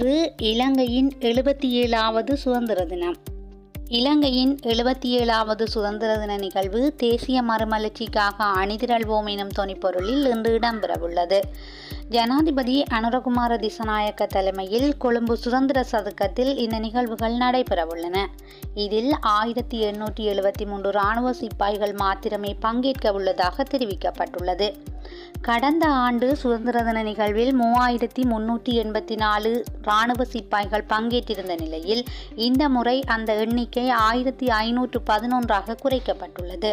இன்று இலங்கையின் எழுபத்தி ஏழாவது சுதந்திர தினம். இலங்கையின் எழுபத்தி ஏழாவது சுதந்திர தின நிகழ்வு தேசிய மறுமலர்ச்சிக்காக அணிதிரள்வோம் எனும் தொனிப்பொருளில் இன்று இடம்பெறவுள்ளது. ஜனாதிபதி அனுரகுமார திசநாயக்க தலைமையில் கொழும்பு சுதந்திர சதுக்கத்தில் இந்த நிகழ்வுகள் நடைபெறவுள்ளன. இதில் ஆயிரத்தி எண்ணூற்றி எழுபத்தி மூன்று இராணுவ சிப்பாய்கள் மாத்திரமே பங்கேற்க உள்ளதாக தெரிவிக்கப்பட்டுள்ளது. கடந்த ஆண்டு சுதந்திர தின நிகழ்வில் மூவாயிரத்தி முன்னூற்றி எண்பத்தி நாலு இராணுவ சிப்பாய்கள் பங்கேற்றிருந்த நிலையில் இந்த முறை அந்த எண்ணிக்கை ஆயிரத்தி ஐநூற்று பதினொன்றாக குறைக்கப்பட்டுள்ளது.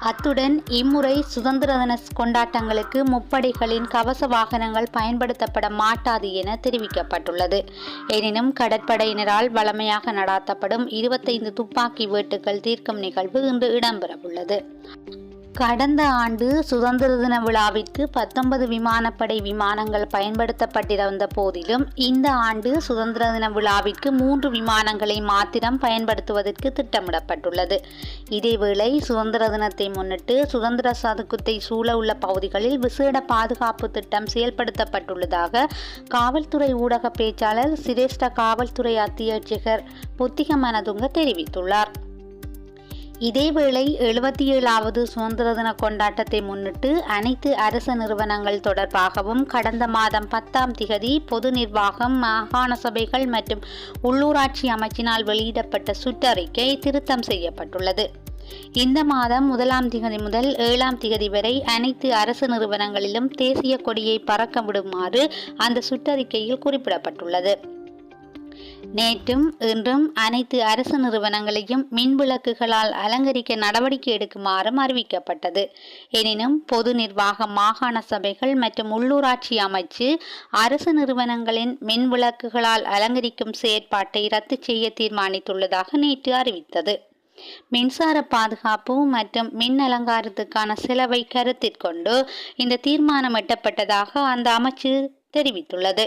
அத்துடன் இம்முறை சுதந்திர தின கொண்டாட்டங்களுக்கு முப்படைகளின் கவச வாகனங்கள் பயன்படுத்தப்பட மாட்டாது என தெரிவிக்கப்பட்டுள்ளது. எனினும் கடற்படையினரால் வழமையாக நடாத்தப்படும் இருபத்தைந்து துப்பாக்கி வேட்டுகள் தீர்க்கும் நிகழ்வு இன்று இடம்பெறவுள்ளது. கடந்த ஆண்டு சுதந்திர தின விழாவிற்கு பத்தொன்பது விமானப்படை விமானங்கள் பயன்படுத்தப்பட்டிருந்த போதிலும் இந்த ஆண்டு சுதந்திர தின விழாவிற்கு மூன்று விமானங்களை மாத்திரம் பயன்படுத்துவதற்கு திட்டமிடப்பட்டுள்ளது. இதேவேளை சுதந்திர தினத்தை முன்னிட்டு சுதந்திர சதுக்கத்தை சூழ உள்ள பகுதிகளில் விசேட பாதுகாப்பு திட்டம் செயல்படுத்தப்பட்டுள்ளதாக காவல்துறை ஊடக பேச்சாளர் சிரேஷ்ட காவல்துறை அத்தியட்சகர் புத்திக மனதுங்க தெரிவித்துள்ளார். இதேவேளை எழுபத்தி ஏழாவது சுதந்திர தின கொண்டாட்டத்தை முன்னிட்டு அனைத்து அரசு நிறுவனங்கள் தொடர்பாகவும் கடந்த மாதம் பத்தாம் திகதி பொது நிர்வாகம் மாகாண சபைகள் மற்றும் உள்ளூராட்சி அமைச்சினால் வெளியிடப்பட்ட சுற்றறிக்கை திருத்தம் செய்யப்பட்டுள்ளது. இந்த மாதம் முதலாம் திகதி முதல் ஏழாம் திகதி வரை அனைத்து அரசு நிறுவனங்களிலும் தேசிய கொடியை பறக்க விடுமாறு அந்த சுற்றறிக்கையில் குறிப்பிடப்பட்டுள்ளது. நேற்றும் இன்றும் அனைத்து அரசு நிறுவனங்களையும் மின்விளக்குகளால் அலங்கரிக்க நடவடிக்கை எடுக்குமாறும் அறிவிக்கப்பட்டது. எனினும் பொது நிர்வாக மாகாண சபைகள் மற்றும் உள்ளூராட்சி அமைச்சு அரசு நிறுவனங்களின் மின்விளக்குகளால் அலங்கரிக்கும் செயற்பாட்டை ரத்து செய்ய தீர்மானித்துள்ளதாக நேற்று அறிவித்தது. மின்சார பாதுகாப்பு மற்றும் மின் அலங்காரத்துக்கான செலவை கருத்தில் கொண்டு இந்த தீர்மானம் எட்டப்பட்டதாக அந்த அமைச்சு தெரிவித்துள்ளது.